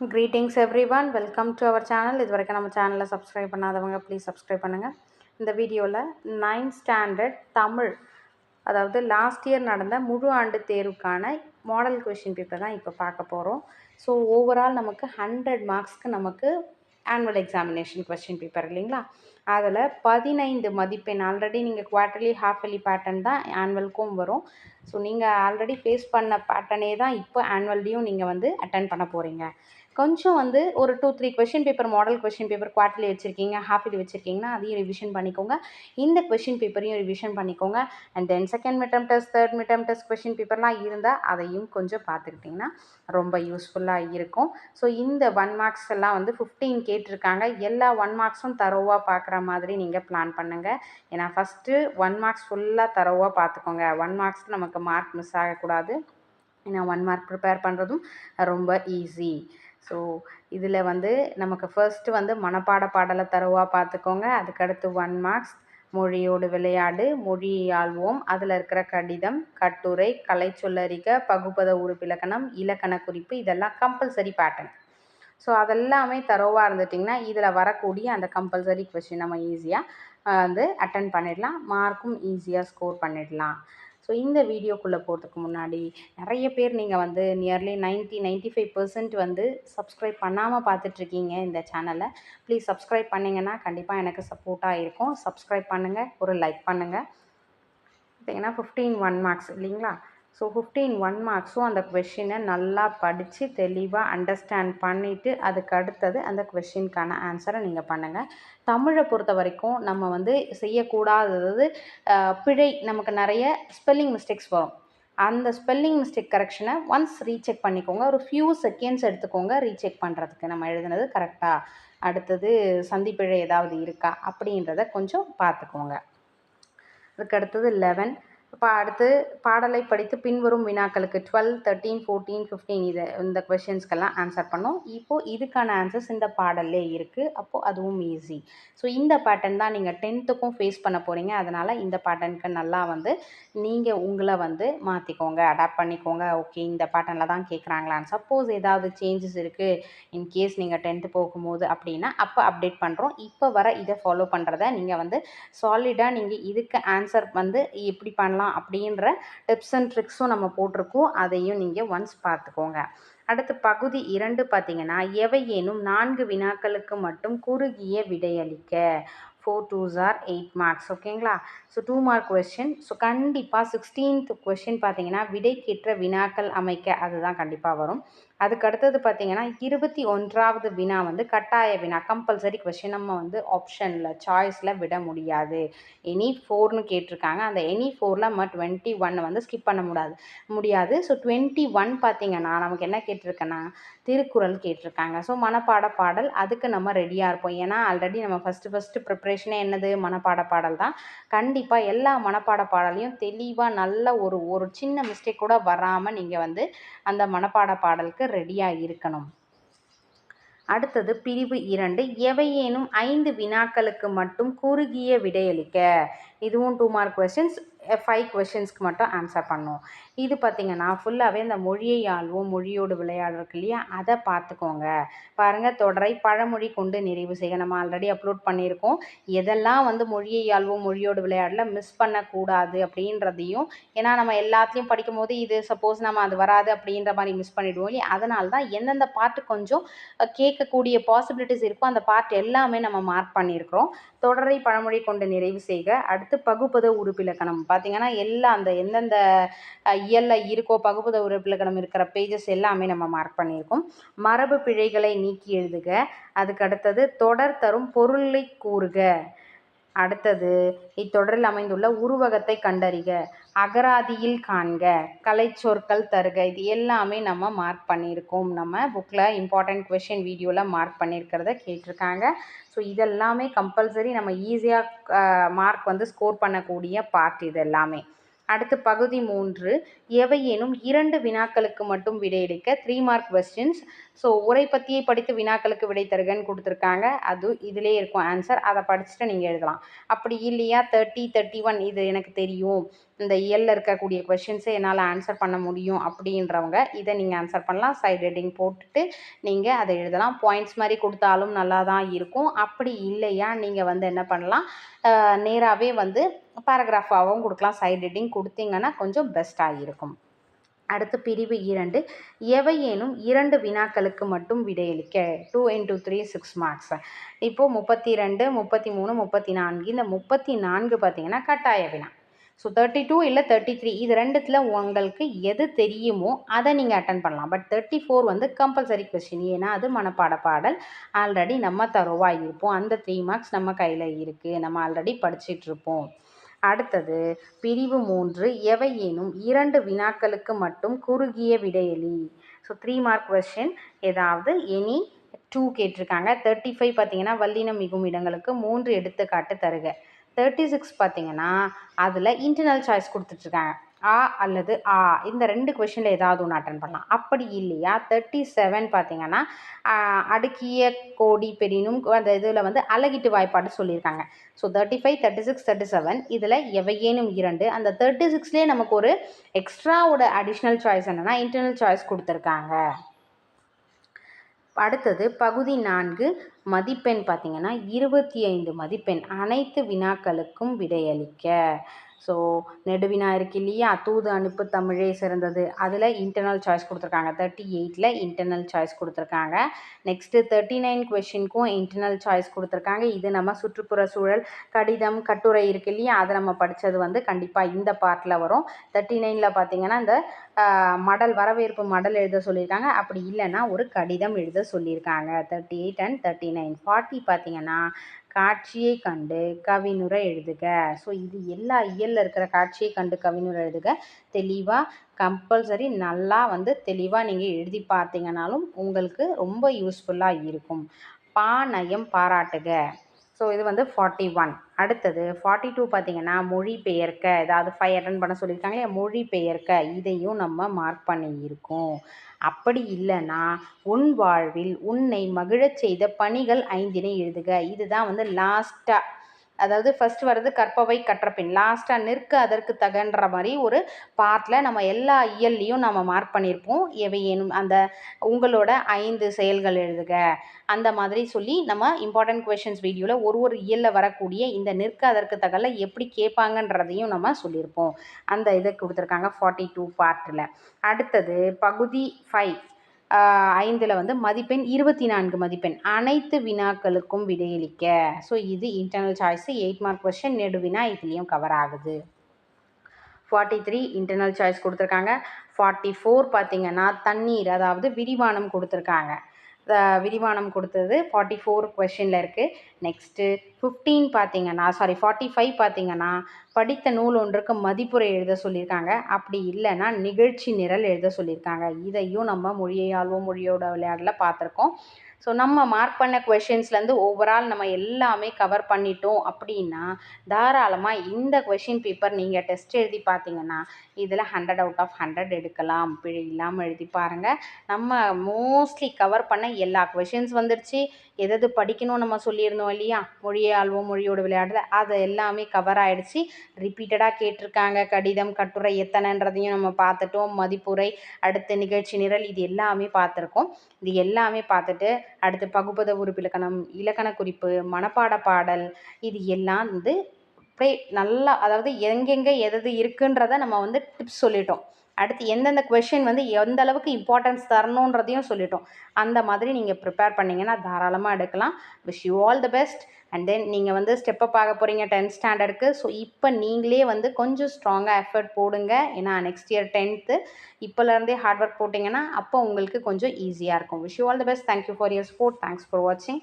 Greetings everyone welcome to our channel இது வரைக்கும் நம்ம சேனலில் சப்ஸ்கிரைப் பண்ணாதவங்க ப்ளீஸ் சப்ஸ்கிரைப் பண்ணுங்கள் இந்த வீடியோவில் நைன்த் ஸ்டாண்டர்ட் தமிழ் அதாவது லாஸ்ட் இயர் நடந்த முழு ஆண்டு தேர்வுக்கான மாடல் கொஷின் பேப்பர் தான் இப்போ பார்க்க போகிறோம் ஸோ ஓவரால் நமக்கு ஹண்ட்ரட் மார்க்ஸ்க்கு நமக்கு ஆனுவல் எக்ஸாமினேஷன் கொஷின் பேப்பர் இல்லைங்களா? அதில் பதினைந்து மதிப்பெண் ஆல்ரெடி நீங்கள் குவார்ட்டர்லி ஹாஃப்லி பேட்டர்ன் தான் ஆனுவலுக்கும் வரும். ஸோ நீங்கள் ஆல்ரெடி ஃபேஸ் பண்ண பேட்டர்னே தான் இப்போ ஆனுவல்லையும் நீங்கள் வந்து அட்டன் பண்ண போகிறீங்க கொஞ்சம் வந்து ஒரு two three question paper model question paper quarterly வச்சுருக்கீங்க ஹாஃப்லி வச்சுருக்கீங்கன்னா அதையும் ரிவிஷன் பண்ணிக்கோங்க. இந்த கொஷின் பேப்பரையும் ரிவிஷன் பண்ணிக்கோங்க. And then second midterm test third midterm test question பேப்பர்லாம் இருந்தால் அதையும் கொஞ்சம் பார்த்துக்கிட்டிங்கன்னா ரொம்ப யூஸ்ஃபுல்லாக இருக்கும். ஸோ இந்த ஒன் மார்க்ஸ் எல்லாம் வந்து ஃபிஃப்டீன் கேட்டிருக்காங்க. எல்லா ஒன் மார்க்ஸும் தரோவாக பார்க்குற மாதிரி நீங்கள் பிளான் பண்ணுங்கள் ஏன்னா ஃபஸ்ட்டு ஒன் மார்க்ஸ் ஃபுல்லாக தரோவாக பார்த்துக்கோங்க. ஒன் மார்க்ஸ் நமக்கு மார்க் மிஸ் ஆகக்கூடாது. ஏன்னா ஒன் மார்க் ப்ரிப்பேர் பண்ணுறதும் ரொம்ப ஈஸி ஸோ இதில் வந்து நமக்கு ஃபர்ஸ்ட்டு வந்து மனப்பாட பாடலை தருவா பார்த்துக்கோங்க அதுக்கடுத்து ஒன் மார்க்ஸ் மொழியோடு விளையாடு மொழி ஆள்வோம். அதில் இருக்கிற கடிதம் கட்டுரை கலை சொல்லறிக பகுப்பத உறுப்பிலக்கணம் இலக்கண குறிப்பு இதெல்லாம் கம்பல்சரி பேட்டர்ன் ஸோ அதெல்லாமே தரோவாக இருந்துட்டிங்கன்னா இதில் வரக்கூடிய அந்த கம்பல்சரி கொஷின் நம்ம ஈஸியாக வந்து அட்டன் பண்ணிடலாம். மார்க்கும் ஈஸியாக ஸ்கோர் பண்ணிடலாம். ஸோ இந்த வீடியோக்குள்ளே போகிறதுக்கு முன்னாடி நிறைய பேர் நீங்கள் வந்து nearly ninety ninety five percent வந்து சப்ஸ்கிரைப் பண்ணாமல் பார்த்துட்ருக்கீங்க இந்த சேனலை ப்ளீஸ் சப்ஸ்கிரைப் பண்ணிங்கன்னா கண்டிப்பாக எனக்கு சப்போர்ட்டாக இருக்கும். சப்ஸ்கிரைப் பண்ணுங்கள் ஒரு லைக் பண்ணுங்கள் பார்த்தீங்கன்னா ஃபிஃப்டீன் ஒன் மார்க்ஸ் இல்லைங்களா? ஸோ ஃபிஃப்டீன் ஒன் மார்க்ஸும் அந்த கொஷினை நல்லா படித்து தெளிவாக அண்டர்ஸ்டாண்ட் பண்ணிவிட்டு அதுக்கு அடுத்தது அந்த கொஷினுக்கான ஆன்சரை நீங்கள் பண்ணுங்கள் தமிழை பொறுத்த வரைக்கும் நம்ம வந்து செய்யக்கூடாதது பிழை. நமக்கு நிறைய ஸ்பெல்லிங் மிஸ்டேக்ஸ் வரும். அந்த ஸ்பெல்லிங் மிஸ்டேக் கரெக்ஷனை ஒன்ஸ் ரீசெக் பண்ணிக்கோங்க. ஒரு ஃபியூ செகண்ட்ஸ் எடுத்துக்கோங்க ரீசெக் பண்ணுறதுக்கு நம்ம எழுதுனது கரெக்டாக அடுத்தது சந்திப்பிழை ஏதாவது இருக்கா? அப்படின்றத கொஞ்சம் பார்த்துக்கோங்க. அதுக்கு அடுத்தது லெவன் இப்போ அடுத்து பாடலை படித்து பின்வரும் வினாக்களுக்கு டுவெல் தேர்ட்டீன் ஃபோர்டீன் ஃபிஃப்டீன் இது இந்த கொஷின்ஸ்க்கெல்லாம் ஆன்சர் பண்ணோம். இப்போது இதுக்கான ஆன்சர்ஸ் இந்த பாடல்லே இருக்குது அப்போது அதுவும் ஈஸி ஸோ இந்த பேட்டர்ன் தான் நீங்கள் டென்த்துக்கும் ஃபேஸ் பண்ண போகிறீங்க அதனால் இந்த பேட்டர்னுக்கு நல்லா வந்து நீங்கள் உங்களை வந்து மாற்றிக்கோங்க அடாப்ட் பண்ணிக்கோங்க. ஓகே இந்த பேட்டர்னில் தான் கேட்குறாங்களான்னு சப்போஸ் ஏதாவது சேஞ்சஸ் இருக்குது இன்கேஸ் நீங்கள் டென்த்து போகும்போது அப்படின்னா அப்போ அப்டேட் பண்ணுறோம் இப்போ வர இதை ஃபாலோ பண்ணுறத நீங்கள் வந்து சாலிடாக நீங்கள் இதுக்கு ஆன்சர் வந்து எப்படி பண்ணலாம் பண்ணலாம் அப்படின்ற டிப்ஸ் அண்ட் ட்ரிக்ஸும் நம்ம போட்டிருக்கோம். அதையும் நீங்கள் ஒன்ஸ் பார்த்துக்கோங்க. அடுத்து பகுதி இரண்டு பார்த்தீங்கன்னா எவையேனும் நான்கு வினாக்களுக்கு மட்டும் குறுகிய விடையளிக்க. Four twos or eight marks ஓகேங்களா so two mark question so கண்டிப்பாக சிக்ஸ்டீன்த் கொஷின் பார்த்தீங்கன்னா விடைக்கேற்ற வினாக்கள் அமைக்க அதுதான் கண்டிப்பாக வரும். அதுக்கு அடுத்தது பார்த்தீங்கன்னா இருபத்தி ஒன்றாவது வினா வந்து கட்டாய வினா கம்பல்சரி கொஷின் நம்ம வந்து ஆப்ஷனில் சாய்ஸில் விட முடியாது. எனி ஃபோர்னு கேட்டிருக்காங்க. அந்த எனி ஃபோரில் நம்ம டுவெண்ட்டி ஒன்னை வந்து ஸ்கிப் பண்ண முடியாது. முடியாது. ஸோ டுவெண்ட்டி ஒன் பார்த்தீங்கன்னா நமக்கு என்ன கேட்டிருக்கேன்னா திருக்குறள் கேட்டிருக்காங்க. ஸோ மனப்பாட பாடல் அதுக்கு நம்ம ரெடியாக இருப்போம். ஏன்னா ஆல்ரெடி நம்ம ஃபஸ்ட்டு ஃபஸ்ட்டு ப்ரிப்ரேஷனே என்னது? மனப்பாட பாடல் தான். கண்டிப்பாக எல்லா மனப்பாட பாடலையும் தெளிவாக நல்ல ஒரு ஒரு சின்ன மிஸ்டேக் கூட வராமல் நீங்கள் வந்து அந்த மனப்பாட பாடலுக்கு ரெடியாக இருக்கணும். அடுத்தது பிரிவு இரண்டு. எவையேனும் ஐந்து வினாக்களுக்கு மட்டும் குறுகிய விடையளிக்க. இதுவும் டூ மார்க் கொஷின்ஸ் ஃபைவ் கொஷின்ஸ்க்கு மட்டும் ஆன்சர் பண்ணும் இது பார்த்திங்கன்னா ஃபுல்லாகவே இந்த மொழியை ஆள்வோம் மொழியோடு விளையாடுறதுக்கு இல்லையா? அதை பார்த்துக்கோங்க. பாருங்கள் தொடரை பழமொழி கொண்டு நிறைவு செய்ய நம்ம ஆல்ரெடி அப்லோட் பண்ணியிருக்கோம். எதெல்லாம் வந்து மொழியை ஆள்வோம் மொழியோடு விளையாடல மிஸ் பண்ணக்கூடாது அப்படின்றதையும் ஏன்னா நம்ம எல்லாத்தையும் படிக்கும்போது இது சப்போஸ் நம்ம அது வராது அப்படின்ற மாதிரி மிஸ் பண்ணிவிடுவோம் இல்லையா? அதனால தான் எந்தெந்த பாட்டு கொஞ்சம் கேட்கக்கூடிய பாசிபிலிட்டிஸ் இருக்கோ அந்த பார்ட் எல்லாமே நம்ம மார்க் பண்ணியிருக்கிறோம். தொடரை பழமொழி கொண்டு நிறைவு செய்க. அடுத்து பகுப்பத உறுப்பிலக்கணம் பார்த்திங்கன்னா எல்லா அந்த எந்தெந்த இயலில் இருக்கோ பகுபத உறுப்பிலக்கணம் இருக்கிற பேஜஸ் எல்லாமே நம்ம மார்க் பண்ணியிருக்கோம். மரபு பிழைகளை நீக்கி எழுதுக. அதுக்கு அடுத்தது தொடர் தரும் பொருளை கூறுக. அடுத்தது இத்தொடரில் அமைந்துள்ள உருவகத்தை கண்டறிக அகராதியில் காண்க கலைச்சொற்கள் தருக. இது எல்லாமே நம்ம மார்க் பண்ணியிருக்கோம். நம்ம புக்கில் இம்பார்ட்டண்ட் கொஷின் வீடியோவில் மார்க் பண்ணியிருக்கிறத கேட்டிருக்காங்க. ஸோ இதெல்லாமே கம்பல்சரி நம்ம ஈஸியாக மார்க் வந்து ஸ்கோர் பண்ணக்கூடிய பார்ட் இது எல்லாமே. அடுத்து பகுதி மூன்று எவையேனும் இரண்டு வினாக்களுக்கு மட்டும் விடையளிக்க த்ரீ மார்க் கொஸ்டின்ஸ் ஸோ உரை பற்றியை படித்து வினாக்களுக்கு விடை தருகன்னு கொடுத்துருக்காங்க. அது இதிலே இருக்கும் ஆன்சர் அதை படிச்சுட்டு நீங்கள் எழுதலாம். அப்படி இல்லையா? தேர்ட்டி தேர்ட்டி ஒன் இது எனக்கு தெரியும். இந்த இயலில் இருக்கக்கூடிய கொஷின்ஸை என்னால் ஆன்சர் பண்ண முடியும் அப்படின்றவங்க இதை நீங்கள் ஆன்சர் பண்ணலாம். சைட் ஹெட்டிங் போட்டுட்டு நீங்கள் அதை எழுதலாம். பாயிண்ட்ஸ் மாதிரி கொடுத்தாலும் நல்லா தான் இருக்கும். அப்படி இல்லையா? நீங்கள் வந்து என்ன பண்ணலாம்? நேராகவே வந்து பேராகிராஃபாகவும் கொடுக்கலாம். சைட் ஹெட்டிங் கொடுத்தீங்கன்னா கொஞ்சம் பெஸ்ட்டாக இருக்கும். அடுத்து பிரிவு இரண்டு. எவையேனும் இரண்டு வினாக்களுக்கு மட்டும் விடையளிக்க. Two into three six marks இப்போது முப்பத்தி ரெண்டு முப்பத்தி மூணு முப்பத்தி நான்கு இந்த முப்பத்தி நான்கு பார்த்தீங்கன்னா கட்டாய வினா. ஸோ தேர்ட்டி டூ இல்லை தேர்ட்டி த்ரீ இது ரெண்டுத்தில் உங்களுக்கு எது தெரியுமோ அதை நீங்கள் அட்டன் பண்ணலாம். பட் தேர்ட்டி ஃபோர் வந்து கம்பல்சரி கொஸ்டின் ஏன்னா அது மனப்பாட பாடல். ஆல்ரெடி நம்ம தரோவாக இருப்போம். அந்த த்ரீ மார்க்ஸ் நம்ம கையில் இருக்குது நம்ம ஆல்ரெடி படிச்சிட்ருப்போம் அடுத்தது பிரிவு மூன்று எவையேனும் இரண்டு வினாக்களுக்கு மட்டும் குறுகிய விடையலி ஸோ த்ரீ மார்க் கொஸ்டின் ஏதாவது எனி டூ கேட்டிருக்காங்க. தேர்ட்டி ஃபைவ் பார்த்தீங்கன்னா வல்லினம் மிகும் இடங்களுக்கு மூன்று எடுத்துக்காட்டு தருக. தேர்ட்டி சிக்ஸ் பார்த்தீங்கன்னா அதில் இன்டர்னல் சாய்ஸ் கொடுத்துட்ருக்காங்க. ஆ அல்லது ஆ. இந்த ரெண்டு கொஷினில் ஏதாவது ஒன்று அட்டன் பண்ணலாம். அப்படி இல்லையா? தேர்ட்டி செவன் பார்த்தீங்கன்னா அடுக்கிய கோடி பெரினும் அந்த இதில் வந்து அழகிட்டு வாய்ப்பாடு சொல்லியிருக்காங்க. So thirty five thirty six thirty seven இதில் எவையேனும் இரண்டு. அந்த தேர்ட்டி சிக்ஸ்லேயே நமக்கு ஒரு எக்ஸ்ட்ராவோட அடிஷ்னல் சாய்ஸ் என்னென்னா இன்டர்னல் சாய்ஸ் கொடுத்துருக்காங்க. அடுத்தது பகுதி நான்கு மதிப்பெண் பார்த்திங்கன்னா இருபத்தி ஐந்து மதிப்பெண். அனைத்து வினாக்களுக்கும் விடையளிக்க. ஸோ நெடுவினா இருக்கு இல்லையா? தூது அனுப்பு தமிழே சிறந்தது. அதில் இன்டர்னல் சாய்ஸ் கொடுத்துருக்காங்க. தேர்ட்டி எயிட்டில் இன்டர்னல் சாய்ஸ் கொடுத்துருக்காங்க. நெக்ஸ்ட்டு தேர்ட்டி நைன் கொஷினுக்கும் இன்டர்னல் சாய்ஸ் கொடுத்துருக்காங்க. இது நம்ம சுற்றுப்புற சூழல் கடிதம் கட்டுரை இருக்கு இல்லையா? அதை நம்ம படித்தது வந்து கண்டிப்பாக இந்த பார்ட்டில் வரும். தேர்ட்டி நைனில் பார்த்தீங்கன்னா இந்த மடல் வரவேற்பு மடல் எழுத சொல்லியிருக்காங்க. அப்படி இல்லைன்னா ஒரு கடிதம் எழுத சொல்லியிருக்காங்க. Thirty eight and thirty nine forty பார்த்தீங்கன்னா காட்சியை கண்டு கவினுரை எழுதுக. ஸோ இது எல்லா இயலில் இருக்கிற காட்சியை கண்டு கவினுரை எழுதுக. தெளிவாக கம்பல்சரி நல்லா வந்து தெளிவாக நீங்கள் எழுதி பார்த்தீங்கனாலும் உங்களுக்கு ரொம்ப யூஸ்ஃபுல்லாக இருக்கும். பாணயம் பாராட்டுக. ஸோ இது வந்து ஃபார்ட்டி ஒன் அடுத்தது ஃபார்ட்டி டூ பார்த்தீங்கன்னா மொழி பெயர்க்க ஏதாவது ஃபைவ் அட்டன் பண்ண சொல்லியிருக்காங்க மொழி பெயர்க்க இதையும் நம்ம மார்க் பண்ணியிருக்கோம். அப்படி இல்லைன்னா உன் வாழ்வில் உன்னை மகிழச் செய்த பணிகள் ஐந்தினை எழுதுக. இதுதான் வந்து லாஸ்ட்டாக அதாவது ஃபஸ்ட் வர்றது கற்பவை கற்றபின். லாஸ்ட்டாக நிற்க அதற்கு தகன்ற மாதிரி ஒரு பார்ட்டில் நம்ம எல்லா இயல்லையும் நம்ம மார்க் பண்ணியிருப்போம் எவையேனும் அந்த உங்களோட ஐந்து செயல்கள் எழுதுக. அந்த மாதிரி சொல்லி நம்ம இம்பார்ட்டன்ட் கொஷின்ஸ் வீடியோவில் ஒரு ஒரு இயலில் வரக்கூடிய இந்த நிற்க அதற்கு தகவலை எப்படி கேட்பாங்கன்றதையும் நம்ம சொல்லியிருப்போம் அந்த இதை கொடுத்துருக்காங்க ஃபார்ட்டி டூ பார்ட்டில் அடுத்தது பகுதி ஃபைவ் ஐந்தில் வந்து மதிப்பெண் இருபத்தி நான்கு மதிப்பெண். அனைத்து வினாக்களுக்கும் விடையளிக்க. ஸோ இது internal choice eight mark question நெடுவினா இதுலேயும் கவர் ஆகுது. ஃபார்ட்டி த்ரீ இன்டர்னல் சாய்ஸ் கொடுத்துருக்காங்க. ஃபார்ட்டி ஃபோர் பார்த்திங்கன்னா தண்ணீர் அதாவது விரிவானம் கொடுத்துருக்காங்க. விரிவானம் கொடுத்தது. ஃபார்ட்டி ஃபோர் கொஷினில் இருக்குது நெக்ஸ்ட்டு ஃபிஃப்டீன் பார்த்தீங்கன்னா சாரி ஃபார்ட்டி ஃபைவ் பார்த்தீங்கன்னா படித்த நூல் ஒன்றுக்கு மதிப்புரை எழுத சொல்லியிருக்காங்க அப்படி இல்லைன்னா நிகழ்ச்சி நிரல் எழுத சொல்லியிருக்காங்க இதையும் நம்ம மொழியை மொழியோட விளையாடல பார்த்துருக்கோம் ஸோ நம்ம மார்க் பண்ண கொஷின்ஸ்லேருந்து ஓவரால் நம்ம எல்லாமே கவர் பண்ணிட்டோம் அப்படின்னா தாராளமாக இந்த கொஷின் பேப்பர் நீங்கள் டெஸ்ட் எழுதி பார்த்தீங்கன்னா இதில் ஹண்ட்ரட் அவுட் ஆஃப் ஹண்ட்ரட் எடுக்கலாம். பிழை இல்லாமல் எழுதி பாருங்கள் நம்ம மோஸ்ட்லி கவர் பண்ண எல்லா கொஷின்ஸ் வந்துடுச்சு எது படிக்கணும் நம்ம சொல்லியிருந்தோம் இல்லையா? மொழியை ஆள்வோம் மொழியோட விளையாடுறது. அது எல்லாமே கவர் ஆகிடுச்சு ரிப்பீட்டடாக கேட்டிருக்காங்க. கடிதம் கட்டுரை எத்தனைன்றதையும் நம்ம பார்த்துட்டோம். மதிப்புரை அடுத்த நிகழ்ச்சி நிரல் இது எல்லாமே பார்த்துருக்கோம். இது எல்லாமே பார்த்துட்டு அடுத்து பகுப்பத உறுப்பிலக்கணம் இலக்கண குறிப்பு மனப்பாட பாடல் இது எல்லாம் வந்து அப்படியே நல்லா அதாவது எங்கெங்கே எது இருக்குன்றத நம்ம வந்து டிப்ஸ் சொல்லிட்டோம். அடுத்து எந்தெந்த கொஷின் வந்து எந்த அளவுக்கு இம்பார்ட்டன்ஸ் தரணுன்றதையும் சொல்லிட்டோம். அந்த மாதிரி நீங்கள் ப்ரிப்பேர் பண்ணிங்கன்னா தாராளமாக எடுக்கலாம். Wish you all the best and then நீங்கள் வந்து ஸ்டெப்பப் ஆக போகிறீங்க டென்த் ஸ்டாண்டர்டுக்கு ஸோ இப்போ நீங்களே வந்து கொஞ்சம் ஸ்ட்ராங்காக எஃபர்ட் போடுங்க. ஏன்னா நெக்ஸ்ட் இயர் டென்த்து இப்போலேருந்தே ஹார்ட் ஒர்க் போட்டிங்கன்னா அப்போ உங்களுக்கு கொஞ்சம் ஈஸியாக இருக்கும். Wish you all the best thank you for your support thanks for வாட்சிங்